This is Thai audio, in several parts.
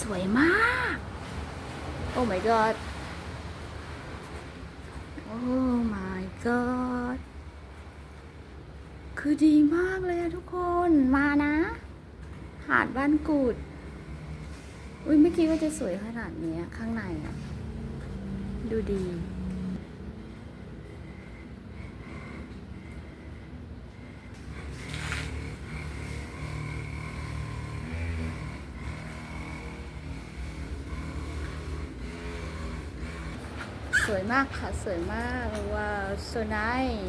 สวยมาก โอ้ my god โอ้ my god คือดีมากเลยทุกคนมานะ หาดบ้านกูด อุ้ยไม่คิดว่าจะสวยขนาดนี้ข้างในอะดูดี สวยมากค่ะ สวยมาก ว้าว so nice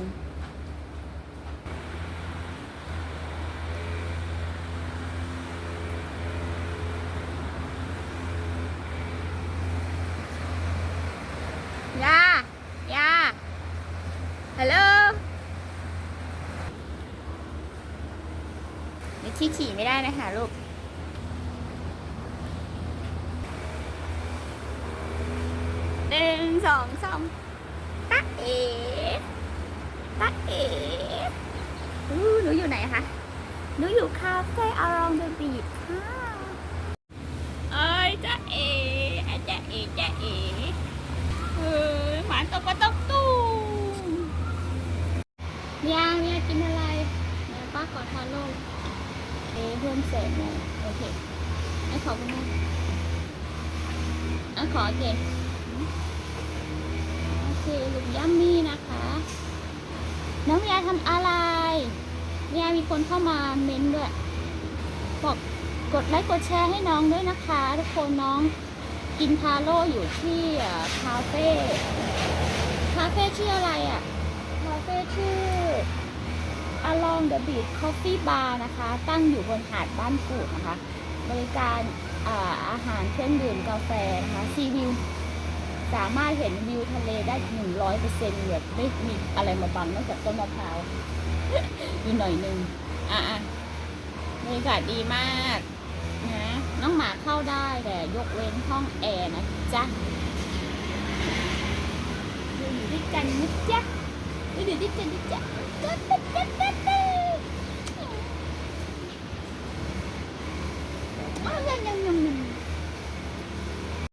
ยายาฮัลโหลนี่ที่ขี่ไม่ได้นะคะลูก นึ่งสองสามตะเอ๋ตะเอ๋อู้หนูอยู่ไหนคะ หนูอยู่คาเฟ่อารองเดอะบีชค่ะเอ้ยจ้าเอ๋อาจ้าเอ๋จ้าเอ๋เออหมาตกก็ตกตู้ยางเนี่ยกินอะไรเดี๋ยวป้าขอทานโลกเอ๊ะเพิ่มเสร็จเลยโอเคไอ้ขอคุณแม่ไอ้ขอโอเค โอเคลูกยัมมี่นะคะ น้องยาทำอะไรยามีคนเข้ามาเม้นด้วยบอกกดไลค์กดแชร์ให้น้องด้วยนะคะ ทุกคนน้องกินทาโร่อยู่ที่คาเฟ่คาเฟ่ชื่ออะไรอะคาเฟ่ชื่อ Along the Beach Coffee Bar นะคะ ตั้งอยู่บนหาดบ้านกูดนะคะ บริการอาอาหารเครื่องดื่มกาแฟนะคะซีวิว สามารถเห็นวิวทะเลได้หนึ่งร้อยเปอร์เซ็นต์แบบไม่มีอะไรมาบังนอกจากต้นมะพร้าวอยู่หน่อยนึงอะอะบรรยากาศดีมากนะน้องหมาเข้าได้แต่ยกเว้นห้องแอร์นะจ๊ะอยู่ด้วยกันนะจ๊ะอยู่ด้วยกันนะจ๊ะ